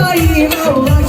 Ay, know.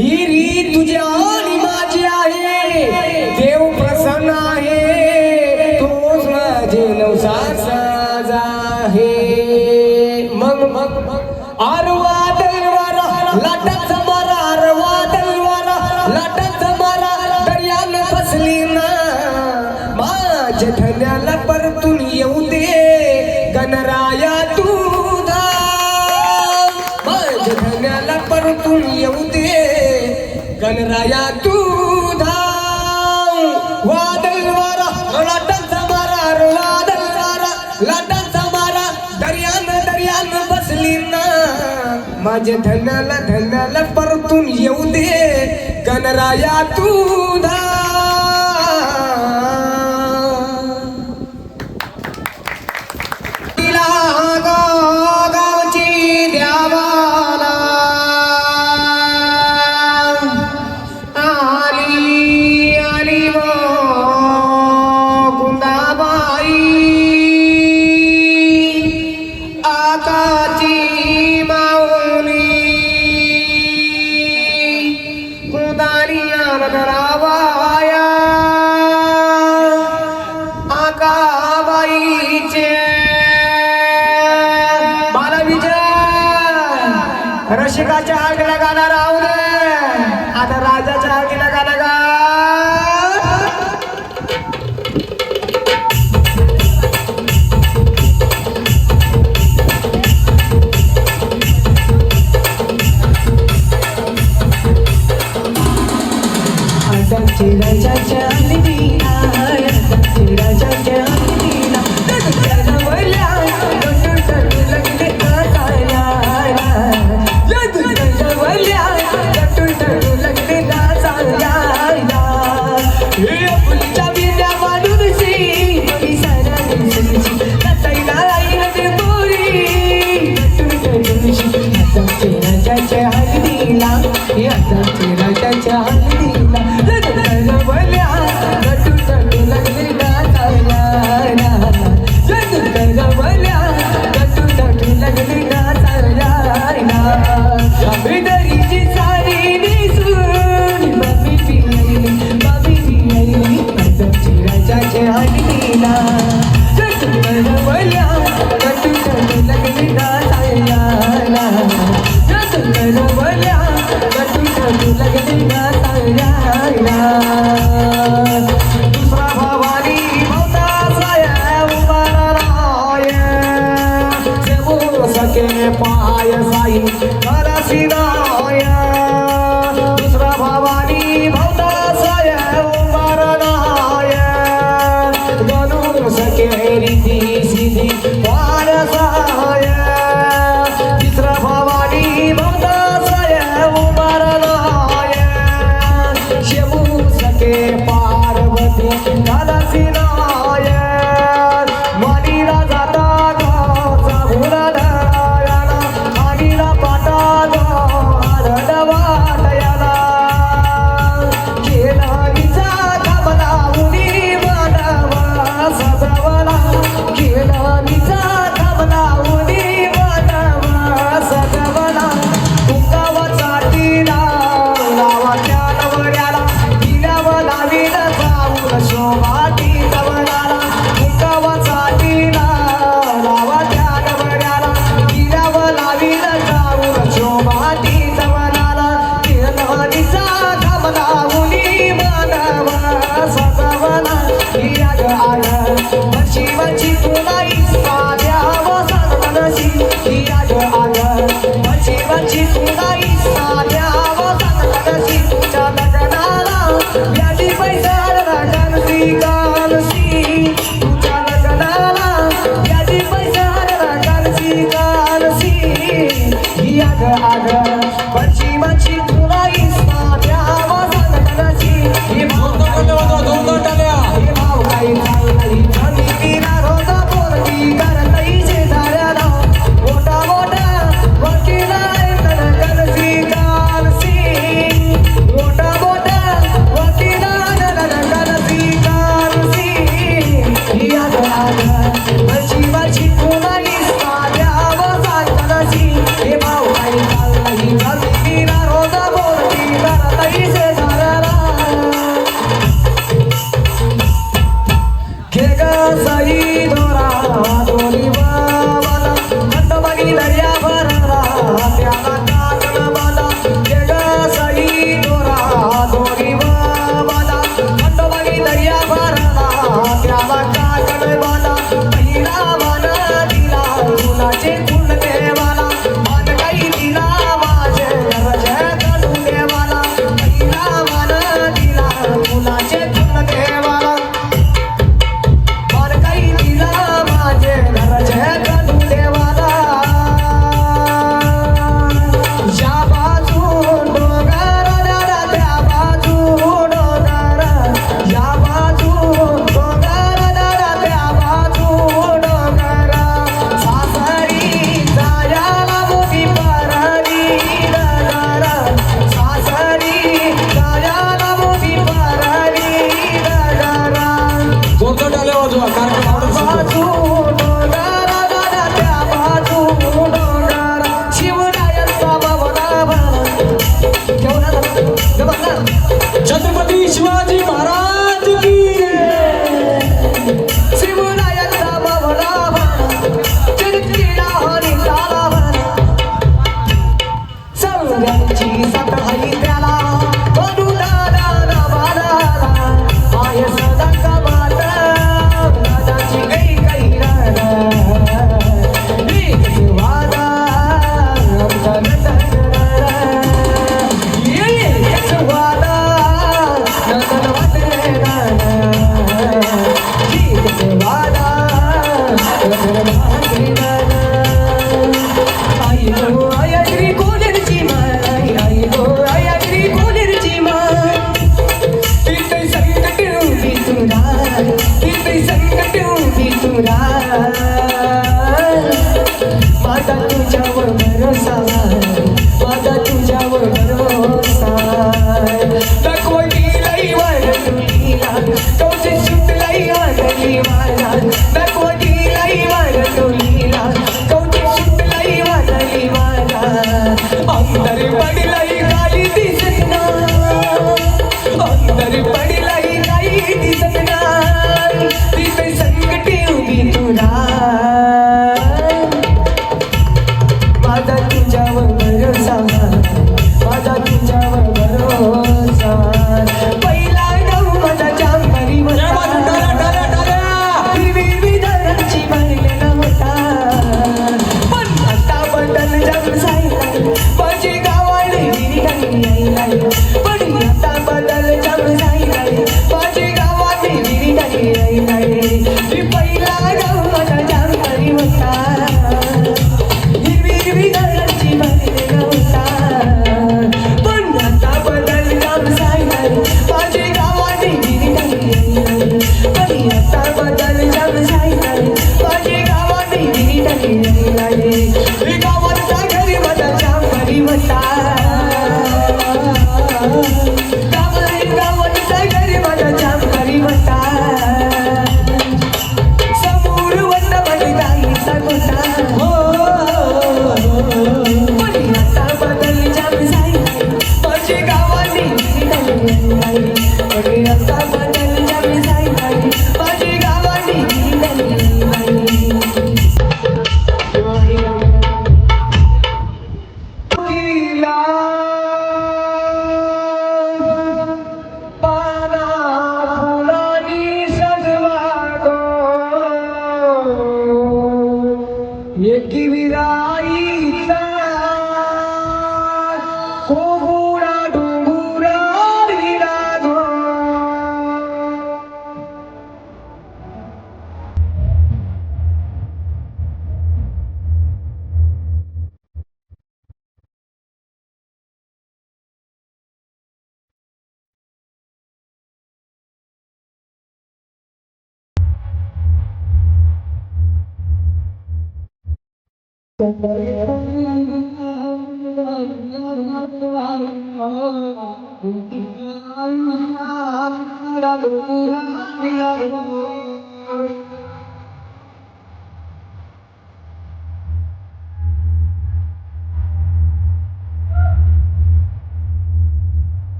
ही रीत तुझ्या आणि माझी आहे. देव प्रसन्न आहे. तोच माझे नवसा साजा आहे. मग मग मग. आरवा तलवारा लाटाचा मारा आरवा तलवारा लाटाचा मारा दर्यान फसली ना. माझ्या धन्याला परतून येऊ दे. गणराया या तू धाव. वादल वारा लाटांचा मारा वादल वारा लाटांचा मारा. दर्यान दर्यान बसली ना. माझ्या धनाला धनाला परतून येऊ दे. गणराया तू नाशिकाच्या आगला गाणारा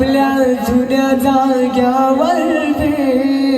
आपल्या जुन्या जाग्यावर भेटणार